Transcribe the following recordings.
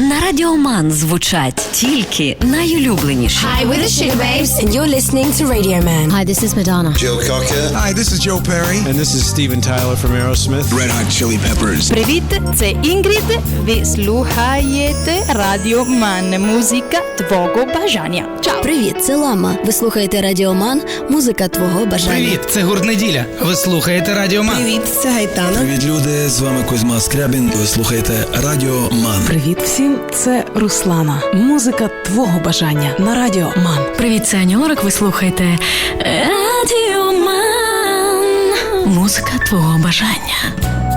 На Радіоман звучать тільки найулюбленіші. Hi, we're the Sugar Babes, and you're listening to Radio Man. Hi, this is Madonna. Joe Cocker. Hi, this is Joe Perry. And this is Steven Tyler from Aerosmith. Red Hot Chili Peppers. Привіт, це Інгрід. Ви слухаєте Радіо Ман. Музика твого бажання. Чао! Привіт, це Лама. Ви слухаєте Радіоман, музика твого бажання. Привіт, це гурт неділя. Ви слухаєте Радіоман. Привіт, це Гайтана. Привіт, люди! З вами Кузьма Скрябін. Ви слухаєте Радіо Ман. Привіт всім, це Руслана. Музика твого бажання на радіо Ман. Привіт, це Аня Ви слухаєте Радіоман. Музика твого бажання.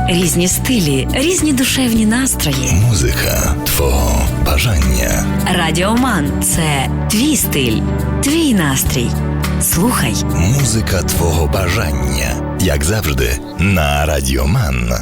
Різні стилі, різні душевні настрої. Музика твого бажання. Радіоман це твій стиль, твій настрій. Слухай Музика твого бажання. Як завжди, на Радіоман.